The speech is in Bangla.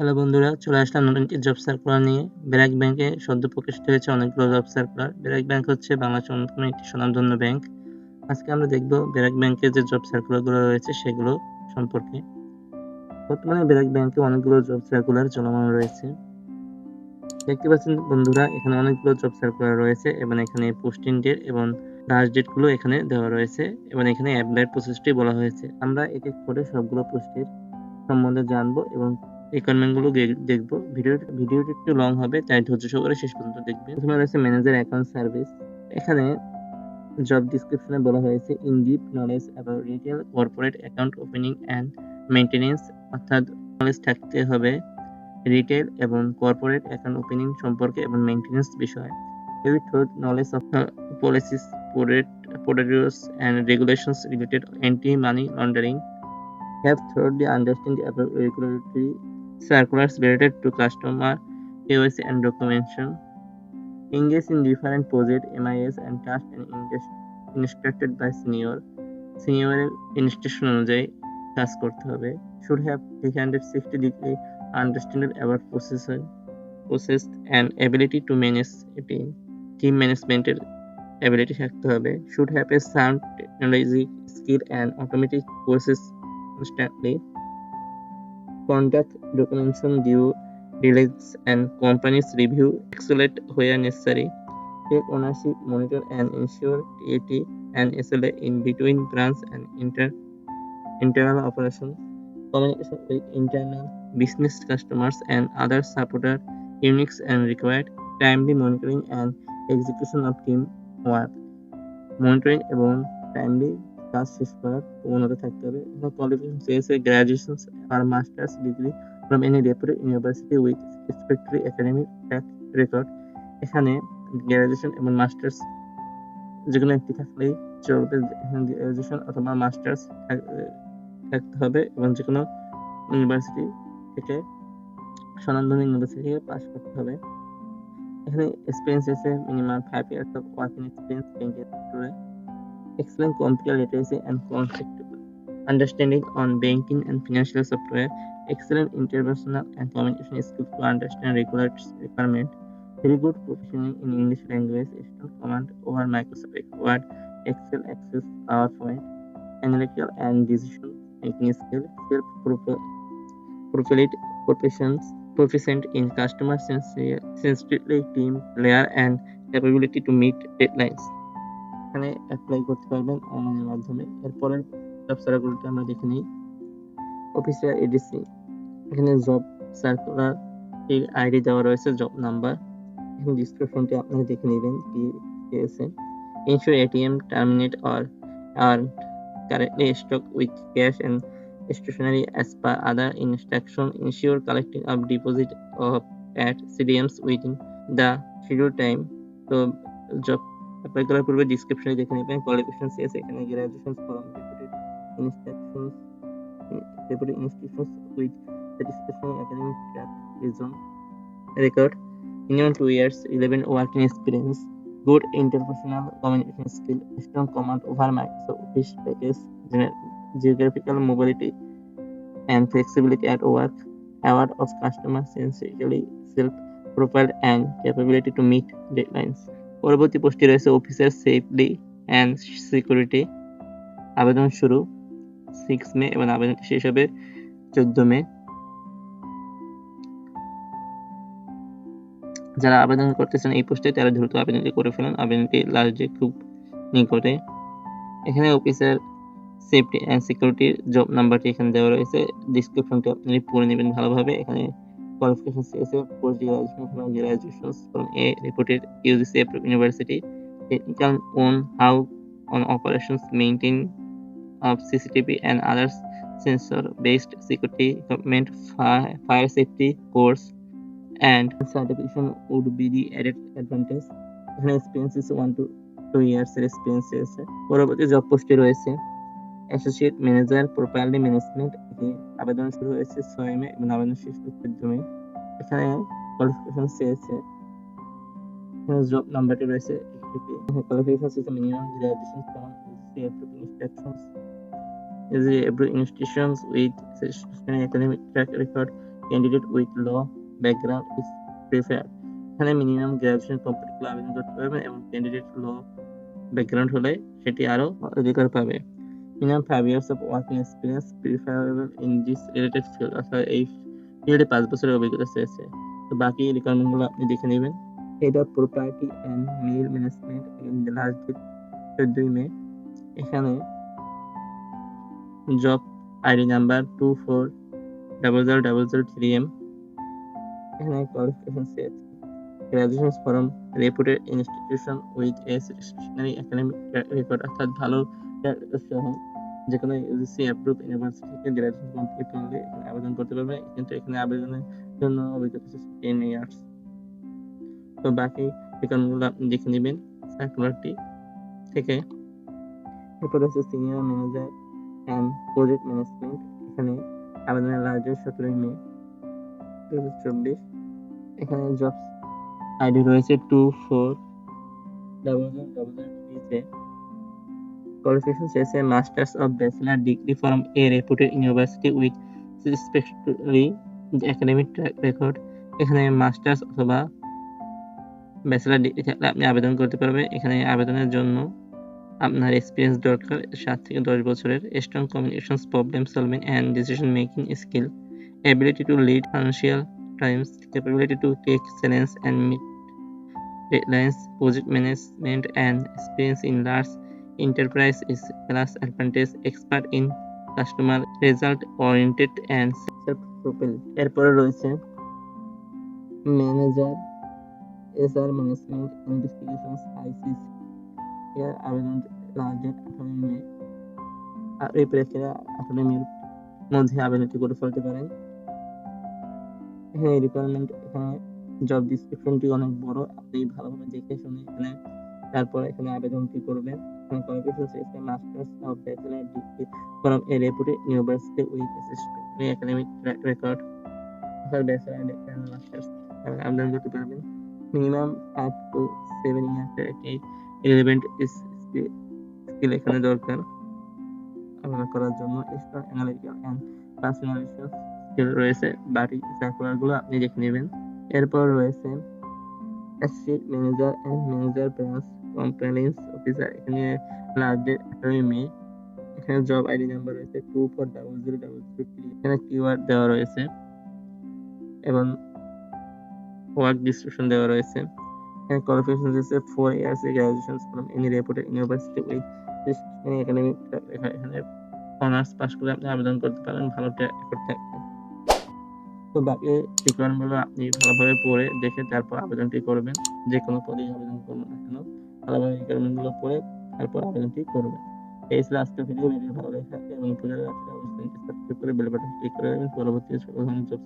হ্যালো বন্ধুরা, চলে আসলাম নতুন একটি জব সার্কুলার নিয়ে। ব্র্যাক ব্যাংকে সদ্য প্রকাশিত হয়েছে অনেকগুলো জব সার্কুলার ব্র্যাক ব্যাংক হচ্ছে বাংলাদেশের অন্যতম একটি স্বনামধন্য ব্যাংক আজকে আমরা দেখব ব্র্যাক ব্যাংকের যে জব সার্কুলারগুলো রয়েছে সেগুলো সম্পর্কে। বর্তমানে ব্র্যাক ব্যাংকে অনেকগুলো জব সার্কুলার চলমান রয়েছে। দেখতে পাচ্ছেন বন্ধুরা, এখানে অনেকগুলো জব সার্কুলার রয়েছে এবং এখানে পোস্টিং ডেট এবং লাস্ট ডেটগুলো এখানে দেওয়া রয়েছে এবং এখানে অ্যাপ্লাই প্রসেসটি বলা হয়েছে। আমরা এক এক করে সবগুলো পোস্টের সম্বন্ধে জানব এবং রিকোয়ারমেন্টগুলো দেখব। ভিডিও ভিডিওটি একটু লং হবে, তাই ধৈর্য সহকারে শেষ পর্যন্ত দেখবেন। প্রথমে রয়েছে ম্যানেজার অ্যাকাউন্ট সার্ভিস এখানে জব ডিসক্রিপশনে বলা হয়েছে in deep knowledge about retail corporate account opening and maintenance অর্থাৎ নলেজ থাকতে হবে রিটেল এবং কর্পোরেট অ্যাকাউন্ট ওপেনিং সম্পর্কে এবং মেনটেনেন্স বিষয়ে। With thorough knowledge of policies procedures and regulations related anti-money laundering have thoroughly understand the above regulatory circulars related to customer KYC and documentation, engage in different project MIS and task and instructed by senior, senior institution অনুযায়ী কাজ করতে হবে should have 360 degree understanding about processing process and ability to manage a team team ম্যানেজমেন্টের ability থাকতে হবে should have a sound technology skill and automatic process constantly conduct documentation due diligence and companies review excellent where necessary take ownership monitor and ensure TAT and SLA in between branch and inter internal operations communication with internal business customers and other supporter units and required timely monitoring and execution of team work monitoring এবং timely কাজ শেষ করার প্রবণতা থাকতে হবে। এবং কোয়ালিফিকেশন চেয়েছে graduation R masters degree from any reputed university with রেসপেক্টরি academic track record এখানে গ্র্যাজুয়েশন এবং মাস্টার্স যে কোনো একটি থাকলেই চলবে। গ্র্যাজুয়েশন অথবা মাস্টার্স থাকতে হবে এবং যে কোনো ইউনিভার্সিটি থেকে স্বনামধন্য ইউনিভার্সিটি থেকে পাস করতে হবে। এখানে এক্সপিরিয়েন্স আছে minimum five years of working experience ব্যাংকের excellent computer literacy and concept understanding on banking and financial software, excellent interpersonal and communication skills to understand regulatory requirement, very good proficiency in English language, strong command over Microsoft Word, Excel, Access, PowerPoint, analytical and decision making skill, self-profiled professions, proficient in customer sensitivity, team layer, and capability to meet deadlines. এখানে অ্যাপ্লাই করতে পারবেন অনলাইনের মাধ্যমে। এরপরের জব সার্কুলারটা আমরা দেখে নিই। অফিসিয়াল এডিসি এখানে জব সার্কুলার এর আইডি দেওয়া রয়েছে জব নাম্বার এখানে ডিসক্রিপশনটি আপনারা দেখে নেবেন কি পেয়েছে ensure ATM terminate or are currently stock with cash and stationery as per other instruction. Ensure collecting of deposit of at CDMs within the scheduled time. তো জব অ্যাপ্লাই করার পূর্বে ডিসক্রিপশনে দেখে নেবেন কোয়ালিফিকেশন সিএস এখানে graduation from reputed instructions reputed institutions with satisfaction academic track reason record minimum two years relevant working experience good interpersonal communication skill strong command over Microsoft Office package geographical mobility and flexibility at work aware of customer sensitively self-profiled and capability to meet deadlines পরবর্তী পোস্টে রয়েছে অফিসার সেফলি অ্যান্ড সিকিউরিটি আবেদন শুরু সিক্স মে এবং আবেদনটি শেষ হবে চোদ্দ মে। যারা আবেদন করতেছেন এই পোস্টে, তারা দ্রুত আবেদনটি করে ফেলেন। আবেদনটি লাস্ট ডে খুব নিকটে। এখানে অফিসার সেফটি অ্যান্ড সিকিউরিটির জব নাম্বারটি এখানে দেওয়া রয়েছে। ডিসক্রিপশনটি আপনি পড়ে নেবেন ভালোভাবে। এখানে qualifications CSA post graduation from graduations from a reputed UGC university, technical on how on operations maintain of CCTV and other sensor based security equipment fire, fire safety course and certification would be the added advantage এখানে experience is one to two years এর এক্সপিরিয়েন্স আছে পরবর্তী জব পোস্টে রয়েছে অ্যাসোসিয়েট ম্যানেজার প্রপারলি ম্যানেজমেন্ট আবেদন শুরু হয়েছে ছয় মে এবং আবেদন শেষ হচ্ছে মে এখানে কোয়ালিফিকেশন চেয়েছে। এখানে জব নাম্বারটি রয়েছে কোয়ালিফিকেশন মিনিমাম গ্রাজুয়েশন প্রিফার্ড এখানে মিনিমাম গ্র্যাজুয়েশন কমপ্লিট করে আবেদন করতে পারবেন এবং ক্যান্ডিডেট ল ব্যাকগ্রাউন্ড হলে সেটি আরও অধিকার পাবে। Minimum five years of working experience preferable in this related field অর্থাৎ এই ফিল্ডে পাঁচ বছরের অভিজ্ঞতা চেয়েছে। তো বাকি রিকোয়ারমেন্টগুলো আপনি দেখে নেবেন। Head of property and mail management last date চোদ্দই মে, এখানে job ID number two four double zero double zero three M এখানে qualification set graduation from reputed institution with a stationery academic record অর্থাৎ ভালো সহ যে কোনো ইউজিসি অ্যাপ্রুভ ইউনিভার্সিটি থেকে গ্রাজুয়েশন কমপ্লিট করলে আবেদন করতে পারবে, কিন্তু এখানে আবেদনের জন্য অভিজ্ঞতা টেন ইয়ার্স তো বাকি রিকোয়ারমেন্টগুলো আপনি দেখে নেবেন সার্কুলারটি থেকে। এরপর হচ্ছে senior manager and project management এখানে আবেদনের লাস্ট সতেরোই মে দু হাজার চব্বিশ। এখানে জব আইডি রয়েছে two four double double zero qualification চেয়েছে masters of bachelor degree from a reputed university with specially academic track record এখানে মাস্টার্স অথবা ব্যাচেলার ডিগ্রি থাকলে আপনি আবেদন করতে পারবেন। এখানে আবেদনের জন্য আপনার এক্সপিরিয়েন্স দরকার। সাত থেকে দশ বছরের strong communication problem solving and decision making skill ability to lead financial times capability to take challenge and meet deadlines, project management and experience in large enterprise is class advantage expert in customer result oriented and self propel. এরপরে রয়েছে manager SR management investigations ICC এর আবেদন লাস্ট ডেট আর এই প্রেক্ষিতে আঠারোই মধ্যে আবেদনটি করে ফেলতে পারেন হ্যাঁ রিকোয়ারমেন্ট এখানে জব ডিসক্রিপশনটি অনেক বড়, আপনি ভালোভাবে দেখে শুনে এখানে তারপর এখানে আবেদনটি করবেন? এখানে কোয়ালিফিকেশন চেয়েছে masters of bachelor degree from a reputed university with SSP academic record অর্থাৎ ব্যাচেলার এন্ড মাস্টার্স আবেদন করতে পারবেন। মিনিমাম ফাইভ টু সেভেন ইয়ার্সের একটি রিলেভেন্ট স্কিল এখানে দরকার। আবেদন করার জন্য strong analytical and personality skill রয়েছে। বাকি সার্কুলারগুলো আপনি দেখে নেবেন। এরপর রয়েছে assistant manager and manager branch compliance officer এখানে লাস্ট ডেট আঠারোই মে এখানে জব আইডি নাম্বার রয়েছে two four double zero double zero three এখানে কিওয়ার্ড দেওয়া রয়েছে, এবং ওয়ার্ক ডিসক্রিপশন দেওয়া রয়েছে, এখানে কোয়ালিফিকেশন রয়েছে four years graduation from any reputed university with academic এখানে অনার্স পাস করে আপনি আবেদন করতে পারেন, ভালো তো বাকি রিকোয়ারমেন্টগুলো আপনি ভালোভাবে পড়ে দেখে তারপর আবেদনটি করবেন যে কোনো পদেই আবেদন করবেন না কেন। ভালোভাবে রিকোয়ারমেন্টগুলো পড়ে তারপর আবেদনটি করবেন। এই ছিল আজকের ভিডিও ভিডিও ভালো থাকে এবং উপজেলা সাবস্ক্রাইব করে বেল বাটন ক্লিক করে রাখবেন পরবর্তী সকল জব